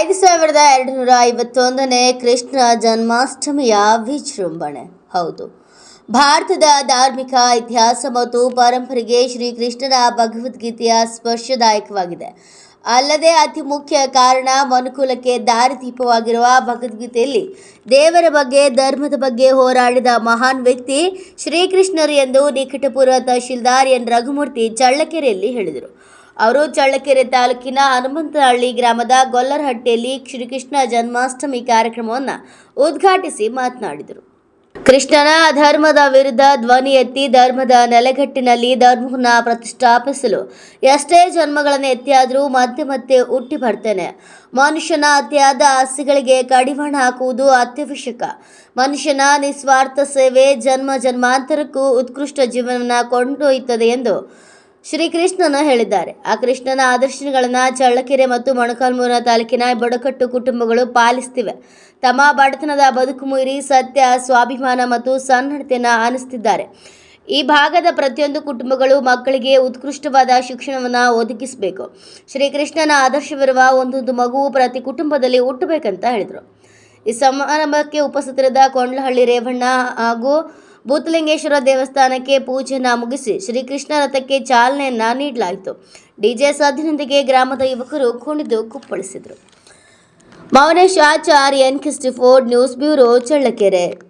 ಐದು ಸಾವಿರದ ಎರಡು ನೂರ ಐವತ್ತೊಂದನೇ ಕೃಷ್ಣ ಜನ್ಮಾಷ್ಟಮಿಯ ವಿಜೃಂಭಣೆ. ಹೌದು. ಭಾರತದ ಧಾರ್ಮಿಕ ಇತಿಹಾಸ ಮತ್ತು ಪರಂಪರೆಗೆ ಶ್ರೀಕೃಷ್ಣನ ಭಗವದ್ಗೀತೆಯ ಸ್ಪರ್ಶದಾಯಕವಾಗಿದೆ. ಅಲ್ಲದೆ ಅತಿ ಮುಖ್ಯ ಕಾರಣ ಮನುಕುಲಕ್ಕೆ ದಾರಿದೀಪವಾಗಿರುವ ಭಗವದ್ಗೀತೆಯಲ್ಲಿ ದೇವರ ಬಗ್ಗೆ, ಧರ್ಮದ ಬಗ್ಗೆ ಹೋರಾಡಿದ ಮಹಾನ್ ವ್ಯಕ್ತಿ ಶ್ರೀಕೃಷ್ಣರು ಎಂದು ನಿಕಟಪೂರ್ವ ತಹಶೀಲ್ದಾರ್ ಎನ್. ರಘುಮೂರ್ತಿ ಚಳ್ಳಕೆರೆಯಲ್ಲಿ ಹೇಳಿದರು. ಅವರು ಚಳ್ಳಕೆರೆ ತಾಲೂಕಿನ ಹನುಮಂತಹಳ್ಳಿ ಗ್ರಾಮದ ಗೊಲ್ಲರಹಟ್ಟಿಯಲ್ಲಿ ಶ್ರೀಕೃಷ್ಣ ಜನ್ಮಾಷ್ಟಮಿ ಕಾರ್ಯಕ್ರಮವನ್ನು ಉದ್ಘಾಟಿಸಿ ಮಾತನಾಡಿದರು. ಕೃಷ್ಣನ ಧರ್ಮದ ವಿರುದ್ಧ ಧ್ವನಿ ಎತ್ತಿ ಧರ್ಮದ ನೆಲೆಗಟ್ಟಿನಲ್ಲಿ ಧರ್ಮವನ್ನು ಪ್ರತಿಷ್ಠಾಪಿಸಲು ಎಷ್ಟೇ ಜನ್ಮಗಳನ್ನು ಎತ್ತಿಯಾದರೂ ಮತ್ತೆ ಮತ್ತೆ ಹುಟ್ಟಿ ಬರ್ತೇನೆ. ಮನುಷ್ಯನ ಅತಿಯಾದ ಆಸೆಗಳಿಗೆ ಕಡಿವಾಣ ಹಾಕುವುದು ಅತ್ಯವಶ್ಯಕ. ಮನುಷ್ಯನ ನಿಸ್ವಾರ್ಥ ಸೇವೆ ಜನ್ಮ ಜನ್ಮಾಂತರಕ್ಕೂ ಉತ್ಕೃಷ್ಟ ಜೀವನವನ್ನು ಕೊಂಡೊಯ್ಯುತ್ತದೆ ಎಂದು ಶ್ರೀಕೃಷ್ಣನ ಹೇಳಿದ್ದಾರೆ. ಆ ಕೃಷ್ಣನ ಆದರ್ಶಗಳನ್ನು ಚಳ್ಳಕೆರೆ ಮತ್ತು ಮೊಣಕಾಲ್ಮೂರ ತಾಲೂಕಿನ ಬುಡಕಟ್ಟು ಕುಟುಂಬಗಳು ಪಾಲಿಸ್ತಿವೆ. ತಮ್ಮ ಬಡತನದ ಬದುಕು ಮೀರಿ ಸತ್ಯ, ಸ್ವಾಭಿಮಾನ ಮತ್ತು ಸನ್ನಡತೆಯನ್ನು ಅನಿಸ್ತಿದ್ದಾರೆ ಈ ಭಾಗದ ಪ್ರತಿಯೊಂದು ಕುಟುಂಬಗಳು ಮಕ್ಕಳಿಗೆ ಉತ್ಕೃಷ್ಟವಾದ ಶಿಕ್ಷಣವನ್ನು ಒದಗಿಸಬೇಕು. ಶ್ರೀಕೃಷ್ಣನ ಆದರ್ಶವಿರುವ ಒಂದೊಂದು ಮಗುವು ಪ್ರತಿ ಕುಟುಂಬದಲ್ಲಿ ಹುಟ್ಟಬೇಕಂತ ಹೇಳಿದರು. ಈ ಸಮಾರಂಭಕ್ಕೆ ಉಪಸ್ಥಿತರಿದ್ದ ಕೊಂಡ್ಲಹಳ್ಳಿ ರೇವಣ್ಣ ಹಾಗೂ ಭೂತಲಿಂಗೇಶ್ವರ ದೇವಸ್ಥಾನಕ್ಕೆ ಪೂಜೆಯನ್ನು ಮುಗಿಸಿ ಶ್ರೀಕೃಷ್ಣ ರಥಕ್ಕೆ ಚಾಲನೆಯನ್ನ ನೀಡಲಾಯಿತು. ಡಿಜೆ ಸಾಧನೆಯೊಂದಿಗೆ ಗ್ರಾಮದ ಯುವಕರು ಕುಣಿದು ಕುಪ್ಪಳಿಸಿದರು. Mounesh Achar N Ford news bureau, Challakere.